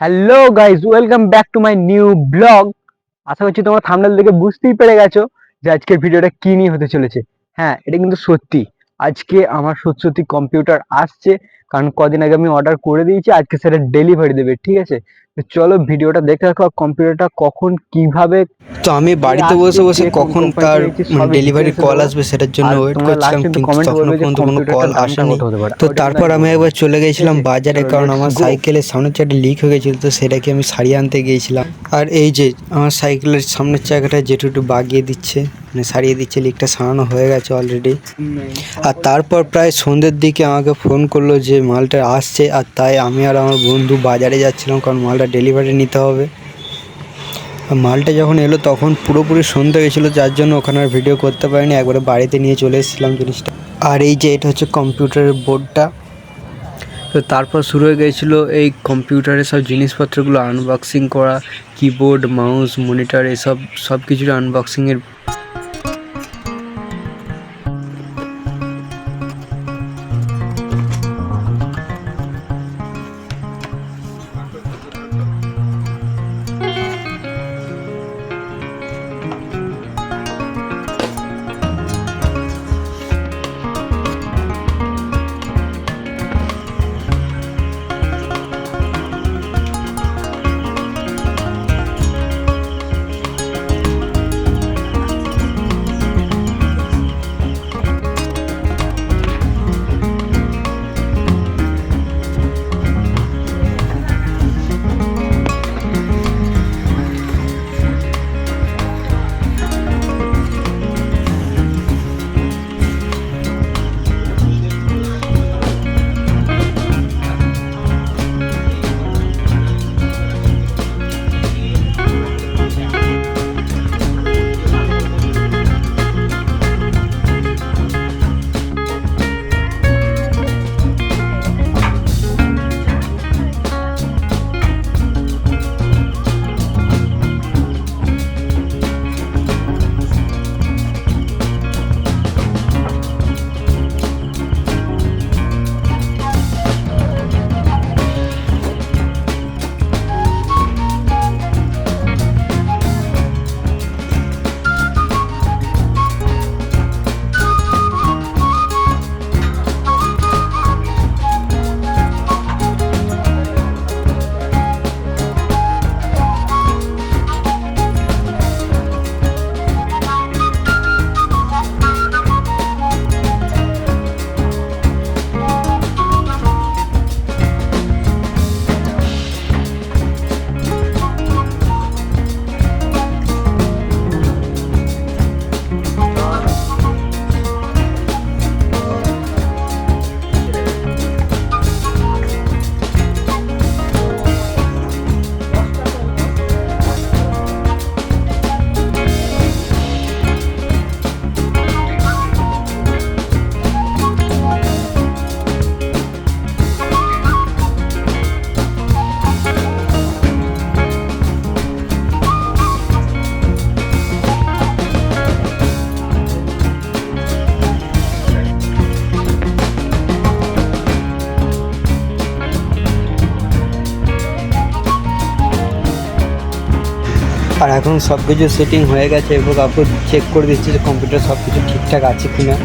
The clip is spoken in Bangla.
Hello guys welcome back to my new blog আশা করছি তোমরা থামনেল দেখে বুঝতেই পেরে গেছো যে আজকের ভিডিওটা কি নিয়ে হতে চলেছে। হ্যাঁ এটা কিন্তু সত্যি। আজকে আমার সত্যি কম্পিউটার আসছে, কারণ কদিন আগে আমি অর্ডার করে দিয়েছি, আজকে সেটা ডেলিভারি দেবে, ঠিক আছে? চলো ভিডিওটা দেখে থাকো কম্পিউটারটা কখন কীভাবে তো আমি বাড়িতে বসে বসে কখন তার ডেলিভারি কল আসবে সেটার জন্য ওয়েট করছিলাম কিন্তু তখনও পর্যন্ত কোনো কল আসেনি। তো তারপর আমি একবার চলে গেছিলাম বাজারে কারণ আমার. সাইকেলের সামনের চাকাটা লিক হয়ে গেছিল তো সেটাকে আমি সারিয়ে আনতে গিয়েছিলাম। আর এই যে আমার সাইকেলের সামনের চাকাটা যেটু একটু বাগিয়ে দিচ্ছে মানে সারিয়ে দিচ্ছে লিকটা সারানো হয়ে গেছে অলরেডি আর তারপর প্রায় সন্ধ্যের দিকে আমাকে ফোন করল যে মালটা আসছে আর তাই আমি আর আমার বন্ধু বাজারে যাচ্ছিলাম কারণ মালটা ডেলিভারি নিতে হবে। মালটা যখন এলো তখন পুরোপুরি সন্ধ্যা গেছিল, যার জন্য ওখানে আর ভিডিও করতে পারিনি। একবারে বাড়িতে নিয়ে চলে এসেছিলাম জিনিসটা। আর এই যে এটা হচ্ছে কম্পিউটারের বোর্ডটা তো তারপর শুরু হয়ে গেছিল এই কম্পিউটারের সব জিনিসপত্রগুলো আনবক্সিং করা কিবোর্ড মাউস মনিটর এসব সব কিছুর আনবক্সিংয়ের আর এখন সব কিছু সেটিং হয়ে গেছে এবং আপু চেক করে দিচ্ছে যে কম্পিউটার সব কিছু ঠিকঠাক আছে কিনা।